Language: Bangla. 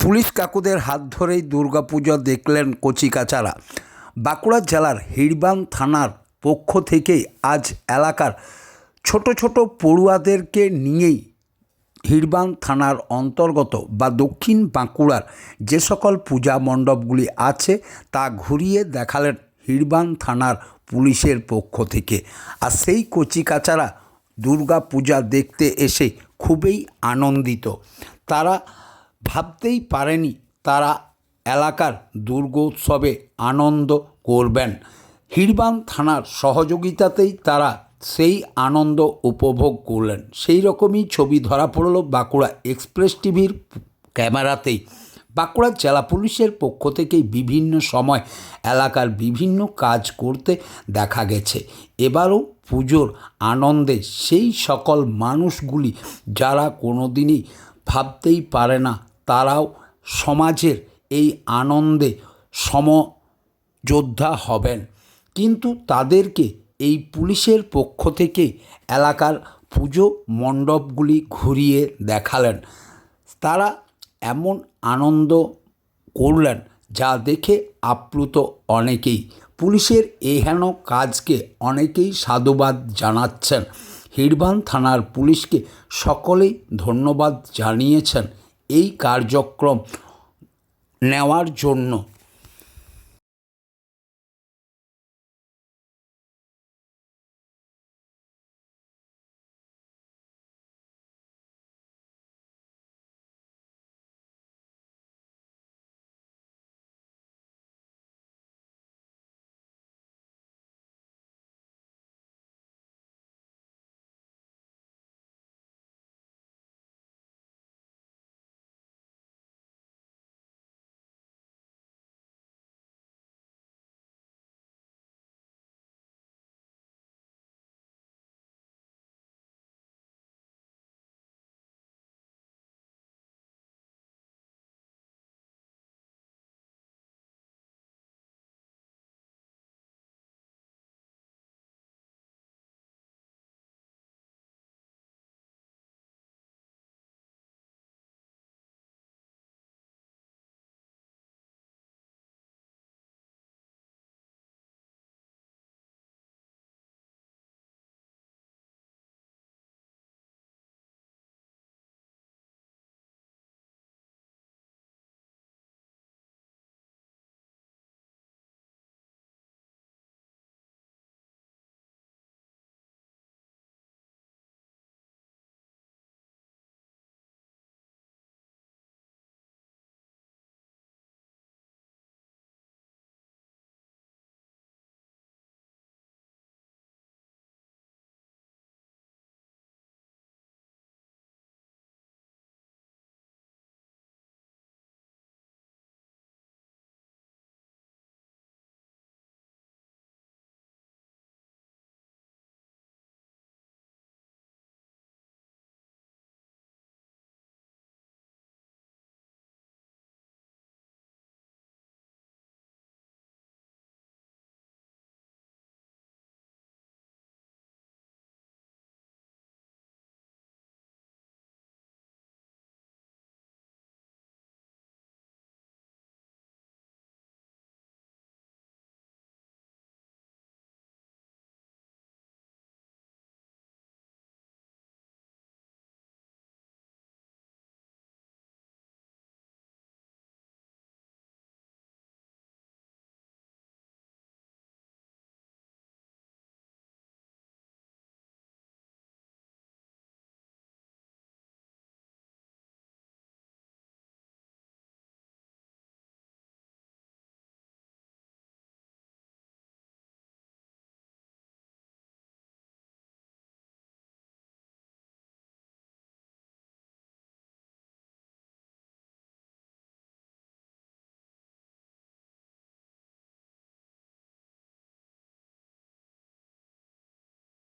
পুলিশ কাকুদের হাত ধরেই দুর্গাপুজো দেখলেন কচিকাচারা। বাঁকুড়া জেলার হিড়বান থানার পক্ষ থেকেই আজ এলাকার ছোট ছোট পড়ুয়াদেরকে নিয়েই হিড়বান থানার অন্তর্গত বা দক্ষিণ বাঁকুড়ার যে সকল পূজা মণ্ডপগুলি আছে তা ঘুরিয়ে দেখালেন হিড়বান থানার পুলিশের পক্ষ থেকে। আর সেই কচিকাচারা দুর্গা পূজা দেখতে এসে খুবই আনন্দিত। তারা ভাবতেই পারেনি তারা এলাকার দুর্গোৎসবে আনন্দ করবেন। হিড়বান থানার সহযোগিতাতেই তারা সেই আনন্দ উপভোগ করলেন। সেই রকমই ছবি ধরা পড়ল বাঁকুড়া এক্সপ্রেস টিভির ক্যামেরাতেই। বাঁকুড়া জেলা পুলিশের পক্ষ থেকেই বিভিন্ন সময় এলাকার বিভিন্ন কাজ করতে দেখা গেছে। এবারও পুজোর আনন্দে সেই সকল মানুষগুলি যারা কোনোদিনই ভাবতেই পারে না তারাও সমাজের এই আনন্দে সমযোদ্ধা হবেন। কিন্তু তাদেরকে এই পুলিশের পক্ষ থেকে এলাকার পুজো মণ্ডপগুলি ঘুরিয়ে দেখালেন। তারা এমন আনন্দ করলেন যা দেখে আপ্লুত অনেকেই। পুলিশের এহেন কাজকে অনেকেই সাধুবাদ জানাচ্ছেন। হিড়বান থানার পুলিশকে সকলেই ধন্যবাদ জানিয়েছেন এই কার্যক্রম নেওয়ার জন্য